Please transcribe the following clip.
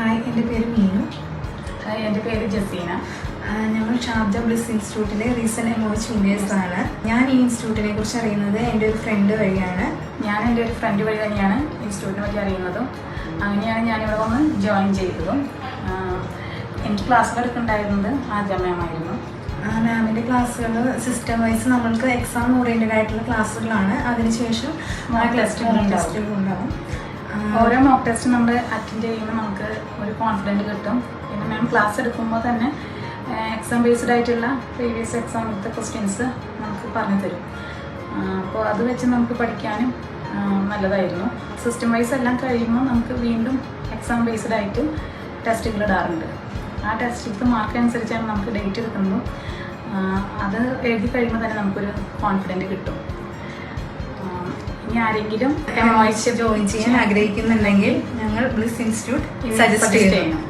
Hi എന്റെ പേര് Meenu. Hi, എന്റെ പേര് ജസീന. ഞങ്ങൾ ഷാർജ ബ്ലിസ് ഇൻസ്റ്റിറ്റ്യൂട്ടിലെ റീസെന്റ് എമോ ജൂനിയേഴ്സ് ആണ് ഞാൻ ഈ ഇൻസ്റ്റിറ്റ്യൂട്ടിനെ കുറിച്ച് അറിയുന്നത് എന്റെ ഒരു ഫ്രണ്ട് വഴിയാണ്. ഞാൻ എന്റെ ഒരു ഫ്രണ്ട് വഴി തന്നെയാണ് ഇൻസ്റ്റിറ്റ്യൂട്ടിനെ പറ്റി അറിയുന്നതും. അങ്ങനെയാണ് ഞാനിവിടെ വന്ന് ജോയിൻ ചെയ്തതും. എനിക്ക് ക്ലാസ്സിൽ എടുക്കുന്നുണ്ടായിരുന്നത് ആദ്യ മാമായിരുന്നു മാമിന്റെ ക്ലാസ്സുകൾ സിസ്റ്റം വൈസ് നമ്മൾക്ക് എക്സാം ഓറിയന്റഡ് ആയിട്ടുള്ള ക്ലാസ്സുകളാണ് അതിനുശേഷം ആ ടെസ്റ്റുകൾ ഉണ്ടാവും. ഓരോ മോക്ക് ടെസ്റ്റ് നമ്മൾ അറ്റൻഡ് ചെയ്യുമ്പോൾ നമുക്ക് ഒരു കോൺഫിഡന്റ് കിട്ടും. പിന്നെ മാം ക്ലാസ് എടുക്കുമ്പോൾ തന്നെ എക്സാം ബേസ്ഡ് ആയിട്ടുള്ള പ്രീവിയസ് എക്സാമിലത്തെ ക്വസ്റ്റ്യൻസ് നമുക്ക് പറഞ്ഞു തരും. അപ്പോൾ അത് വെച്ച് നമുക്ക് പഠിക്കാനും നല്ലതായിരുന്നു. സിസ്റ്റം വൈസ് എല്ലാം കഴിയുമ്പോൾ നമുക്ക് വീണ്ടും എക്സാം ബേസ്ഡ് ആയിട്ട് ടെസ്റ്റുകൾ ഇടാറുണ്ട്. ആ ടെസ്റ്റിലത്തെ മാർക്ക് അനുസരിച്ചാണ് നമുക്ക് ഡേറ്റ് എടുക്കുന്നത്. അത് എഴുതി കഴിയുമ്പോൾ തന്നെ നമുക്കൊരു കോൺഫിഡന്റ് കിട്ടും. ഇനി ആരെങ്കിലും ജോയിൻ ചെയ്യാൻ ആഗ്രഹിക്കുന്നുണ്ടെങ്കിൽ ഞങ്ങൾ ബ്ലിസ് ഇൻസ്റ്റിറ്റ്യൂട്ട് സജസ്റ്റ് ചെയ്യണം